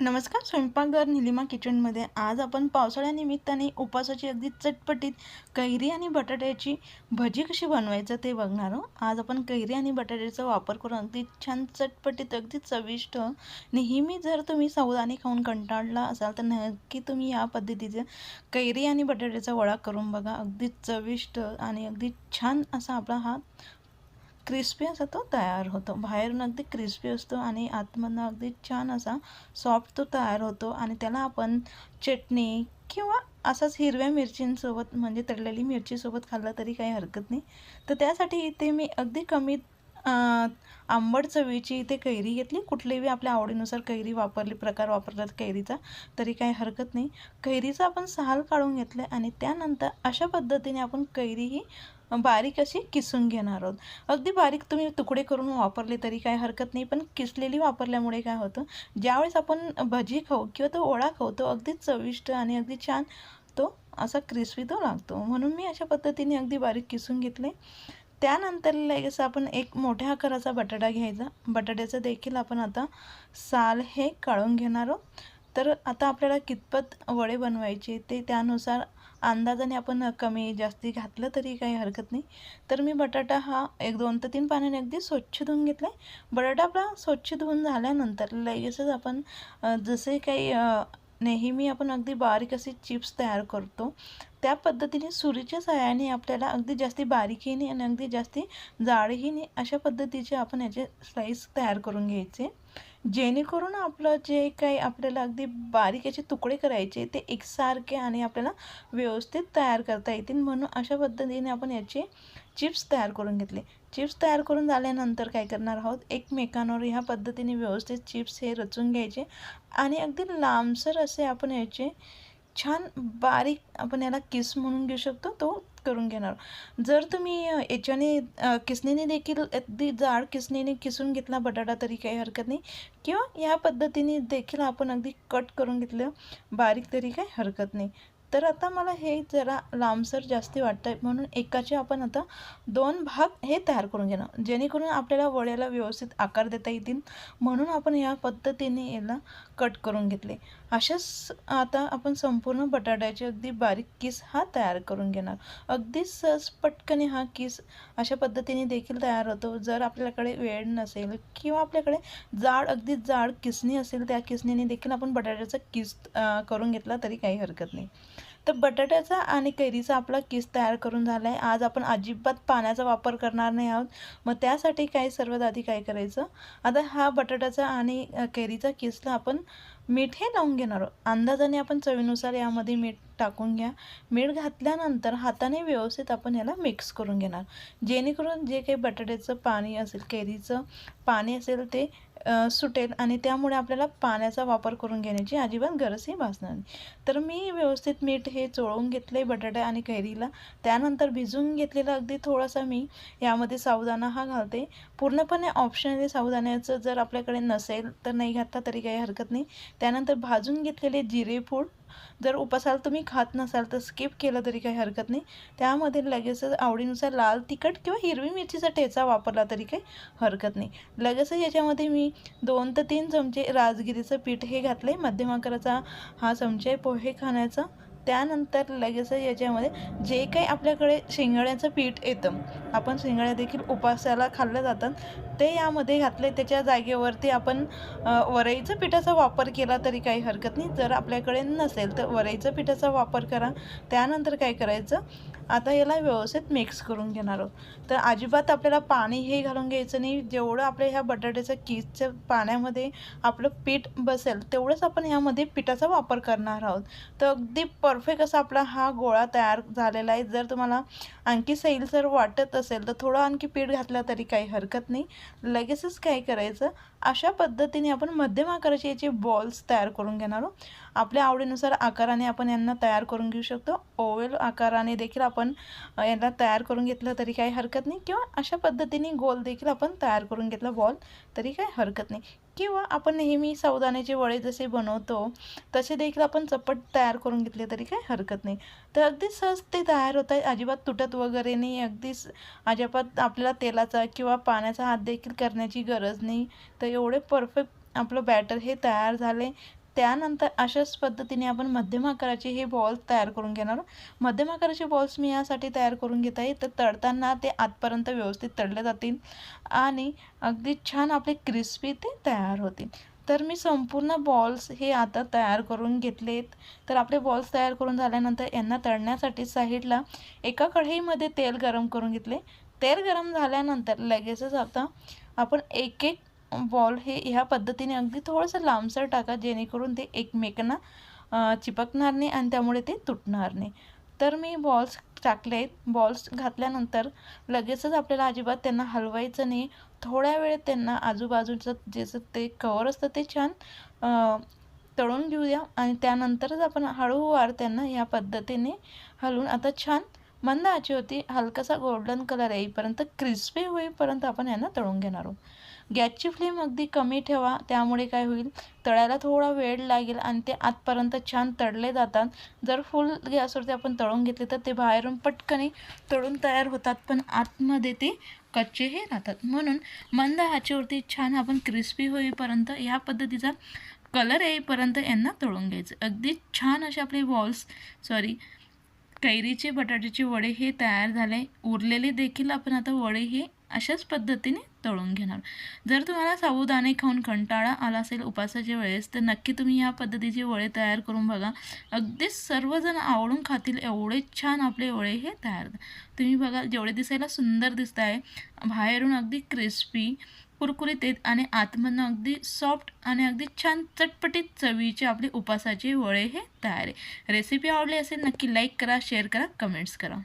नमस्कार स्वयंपाकघर निलिमा किचनमध्ये आज आपण पावसाळ्यानिमित्ताने उपासाची अगदी चटपटीत कैरी आणि बटाट्याची भजी कशी बनवायचं ते बघणार आहोत. आज आपण कैरी आणि बटाट्याचा वापर करून अगदी छान चटपटीत अगदी चविष्ट नेहमी जर तुम्ही सावधानी खाऊन कंटाळला असाल तर नक्की तुम्ही या पद्धतीचे कैरी आणि बटाट्याचा वडा करून बघा. अगदी चविष्ट आणि अगदी छान असा आपला हा क्रिस्पी असा तो तयार होतो. बाहेरून अगदी क्रिस्पी असतो आणि आतमधनं अगदी छान असा सॉफ्ट तो तयार होतो आणि त्याला आपण चटणी किंवा असाच हिरव्या मिरचींसोबत म्हणजे तळलेली मिरचीसोबत खाल्लं तरी काही हरकत नाही. तर त्यासाठी इथे मी अगदी कमी आंबट चवीची इथे कैरी घेतली. कुठलीही आपल्या आवडीनुसार कैरी वापरली प्रकार वापरतात कैरीचा तरी काही हरकत नाही. कैरीचा आपण साल काढून घेतलं आणि त्यानंतर अशा पद्धतीने आपण कैरी ही बारीक अशी किसून घेणार आहोत. अगदी बारीक तुम्ही तुकडे करून वापरले तरी काय हरकत नाही पण किसलेली वापरल्यामुळे काय होतं? ज्यावेळेस आपण भजी खाऊ किंवा तो ओळा खाऊ तो अगदी चविष्ट आणि अगदी छान तो असा क्रिस्पी तो लागतो. म्हणून मी अशा पद्धतीने अगदी बारीक किसून घेतले. त्यानंतर लगेच आपण एक मोठ्या आकाराचा बटाटा घ्यायचा. बटाट्याचं देखील आपण आता साल हे काढून घेणार आहोत. तर आता आपल्याला कितपत वडे बनवायचे ते त्यानुसार अंदाजाने आपण कमी जास्ती घातलं तरी काही हरकत नाही. तर मी बटाटा हा एक दोन ते तीन पाण्याने अगदी स्वच्छ धुवून घेतला आहे बटाटा आपला स्वच्छ धुवून झाल्यानंतर लगेचच आपण जसे काही नेहमी आपण अगदी बारीक असे चिप्स तयार करतो. त्या पद्धतीने सुरीच्या सहाय्याने आपल्याला अगदी जास्ती बारीकही आणि अगदी जास्ती जाडही नाही अशा पद्धतीचे आपण याचे स्लाईस तयार करून घ्यायचे. जेणेकरून आपलं जे काही आपल्याला अगदी बारीक याचे तुकडे करायचे ते एकसारखे आणि आपल्याला व्यवस्थित तयार करता येतील म्हणून अशा पद्धतीने आपण याचे चिप्स तयार करून घेतले. चिप्स तयार करून झाल्यानंतर काय करणार आहोत? एकमेकांवर ह्या पद्धतीने व्यवस्थित चिप्स हे रचून घ्यायचे आणि अगदी लांबसर असे आपण याचे छान बारीक आपण याला किस म्हणून घेऊ शकतो? तो करून घेणार जर तुम्ही याच्याने किसणीने देखील अगदी जाड किसणीने किसून घेतला बटाटा तरी काही हरकत नाही. किंवा या पद्धतीने देखील आपण अगदी कट करून घेतलं बारीक तरी काही हरकत नाही. तर आता मला हे जरा लांबसर जास्ती वाटतं आहे म्हणून एकाचे आपण आता दोन भाग हे तयार करून घेणार. जेणेकरून आपल्याला वड्याला व्यवस्थित आकार देता येतील. म्हणून आपण या पद्धतीने याला कट करून घेतले. अशाच आता आपण संपूर्ण बटाट्याचे अगदी बारीक किस हा तयार करून घेणार. अगदी सहज पटकने हा किस अशा पद्धतीने देखील तयार होतो. जर आपल्याकडे वेळ नसेल किंवा आपल्याकडे जाड अगदी जाड किसणी असेल त्या किसणीने देखील आपण बटाट्याचा किस करून घेतला तरी काही हरकत नाही. तर बटाट्याचा आणि कैरीचा आपला किस तयार करून झाला आहे आज आपण अजिबात पाण्याचा वापर करणार नाही आहोत. मग त्यासाठी काय सर्वात आधी काय करायचं? आता हा बटाट्याचा आणि कैरीचा किसला आपण मीठ हे लावून घेणार अंदाजाने आपण चवीनुसार यामध्ये मीठ टाकून घ्या. मीठ घातल्यानंतर हाताने व्यवस्थित आपण याला मिक्स करून घेणार. जेणेकरून जे काही बटाट्याचं पाणी असेल कैरीचं पाणी असेल ते सुटेल आणि त्यामुळे आपल्याला पाण्याचा वापर करून घेण्याची अजिबात गरजही भासणार नाही. तर मी व्यवस्थित मीठ हे चोळून घेतलं आहे बटाटा आणि कैरीला. त्यानंतर भिजून घेतलेला अगदी थोडासा मी यामध्ये सावदाणा हा घालते. पूर्णपणे ऑप्शनली सावदाण्याचं जर आपल्याकडे नसेल तर नाही घातला तरी काही हरकत नाही. त्यानंतर भाजून घेतलेले जिरे पूड जर उपासाला तुम्ही खात नसाल तर स्किप केलं तरी काही हरकत नाही. त्यामध्ये लगेचच आवडीनुसार लाल तिखट किंवा हिरवी मिरचीचा ठेचा वापरला तरी काही हरकत नाही. लगेचच याच्यामध्ये मी दोन ते तीन चमचे राजगिरीचं पीठ हे घातलं आहे मध्यम आकाराचा हा चमचे आहे पोहे खाण्याचा. त्यानंतर लगेच याच्यामध्ये जे काही आपल्याकडे शेंगड्याचं पीठ येतं आपण शेंगड्या देखील उपासाला खाल्ल्या जातात. ते यामध्ये घातले त्याच्या जागेवरती आपण वरईचं पिठाचा वापर केला तरी काही हरकत नाही. जर आपल्याकडे नसेल तर वरईचं पिठाचा वापर करा. त्यानंतर काय करायचं? आता याला व्यवस्थित मिक्स करून घेणार आहोत. तर अजिबात आपल्याला पाणी हे घालून घ्यायचं नाही. जेवढं आपल्या ह्या बटाट्याच्या किसच्या पाण्यामध्ये आपलं पीठ बसेल तेवढंच आपण ह्यामध्ये पिठाचा वापर करणार आहोत. तर अगदी परफेक्ट असा आपला हा गोळा तयार झालेला आहे. जर तुम्हाला आणखी सैलसर वाटत असेल तर थोडं आणखी पीठ घातलं तरी काही हरकत नाही. लगेचच काय करायचं? अशा पद्धतीने आपण मध्यम आकाराचे याचे बॉल्स तयार करून घेणार आहोत. आपल्या आवडीनुसार आकाराने आपण यांना तयार करून घेऊ शकतो. ओवेल आकाराने देखील आपण यांना तयार करून घेतलं तरी काही हरकत नाही किंवा अशा पद्धतीने गोल देखील आपण तयार करून घेतला बॉल तरी काही हरकत नाही. किंवा आपण नेहमी सावदाण्याचे वडे जसे बनवतो तसे देखील आपण चपट तयार करून घेतले तरी काही हरकत नाही. तर अगदी सहज ते तयार होत आहे. अजिबात तुटत वगैरे नाही. अगदीच अजिबात आपल्याला तेलाचा किंवा पाण्याचा हात देखील करण्याची गरज नाही. तर एवढे परफेक्ट आपलं बॅटर हे तयार झाले. त्यानंतर अशाच पद्धतीने आपण मध्यम आकाराचे हे बॉल्स तयार करून घेणार मध्यम आकाराचे बॉल्स मी यासाठी तयार करून घेत आहे. तर तळताना ते आतपर्यंत व्यवस्थित तळले जातील आणि अगदी छान आपले क्रिस्पी ते तयार होतील. तर मी संपूर्ण बॉल्स हे आता तयार करून घेतलेत. तर आपले बॉल्स तयार करून झाल्यानंतर यांना तळण्यासाठी साईडला एका कढईमध्ये तेल गरम करून घेतले. तेल गरम झाल्यानंतर लगेचच आता आपण एक एक बॉल हे ह्या पद्धतीने अगदी थोडंसं लांबसर टाका जेणेकरून ते एकमेकांना चिपकणार नाही आणि त्यामुळे ते तुटणार नाही तर मी बॉल्स टाकलेत. बॉल्स घातल्यानंतर लगेचच आपल्याला अजिबात त्यांना हलवायचं नाही. थोड्या वेळ त्यांना आजूबाजूचं ज्याचं ते कवर असतं ते छान तळून घेऊया आणि त्यानंतरच आपण हळूवार त्यांना या पद्धतीने हलवून आता छान मंद आची होती. हलकासा गोल्डन कलर येईपर्यंत क्रिस्पी होईपर्यंत आपण यांना तळून घेणार आहोत. गॅसची फ्लेम अगदी कमी ठेवा त्यामुळे काय होईल? तळायला थोडा वेळ लागेल आणि ते आतपर्यंत छान तळले जातात. जर फुल गॅसवरती आपण तळून घेतले तर ते बाहेरून पटकने तळून तयार होतात पण आतमध्ये ते कच्चे हे राहतात. म्हणून मंद ह्याच्यावरती छान आपण क्रिस्पी होईपर्यंत ह्या पद्धतीचा कलर येईपर्यंत यांना तळून घ्यायचं. अगदी छान असे आपले बॉल्स सॉरी कैरीचे बटाट्याचे वडे हे तयार झाले. उरलेले देखील आपण आता वडे हे अशाच पद्धतीने तळून घेणार. जर तुम्हाला साबुदाणे खाऊन कंटाळा आला असेल उपासाच्या वेळेस तर नक्की तुम्ही ह्या पद्धतीचे वडे तयार करून बघा. अगदीच सर्वजण आवडून खातील एवढे छान आपले वडे हे तयार तुम्ही बघा जेवढे दिसायला सुंदर दिसत आहे बाहेरून अगदी क्रिस्पी कुरकुरीत आहेत आणि आतमधनं अगदी सॉफ्ट आणि अगदी छान चटपटीत चवीचे आपले उपासाचे वडे हे तयार आहे रेसिपी आवडली असेल नक्की लाईक करा शेअर करा कमेंट्स करा.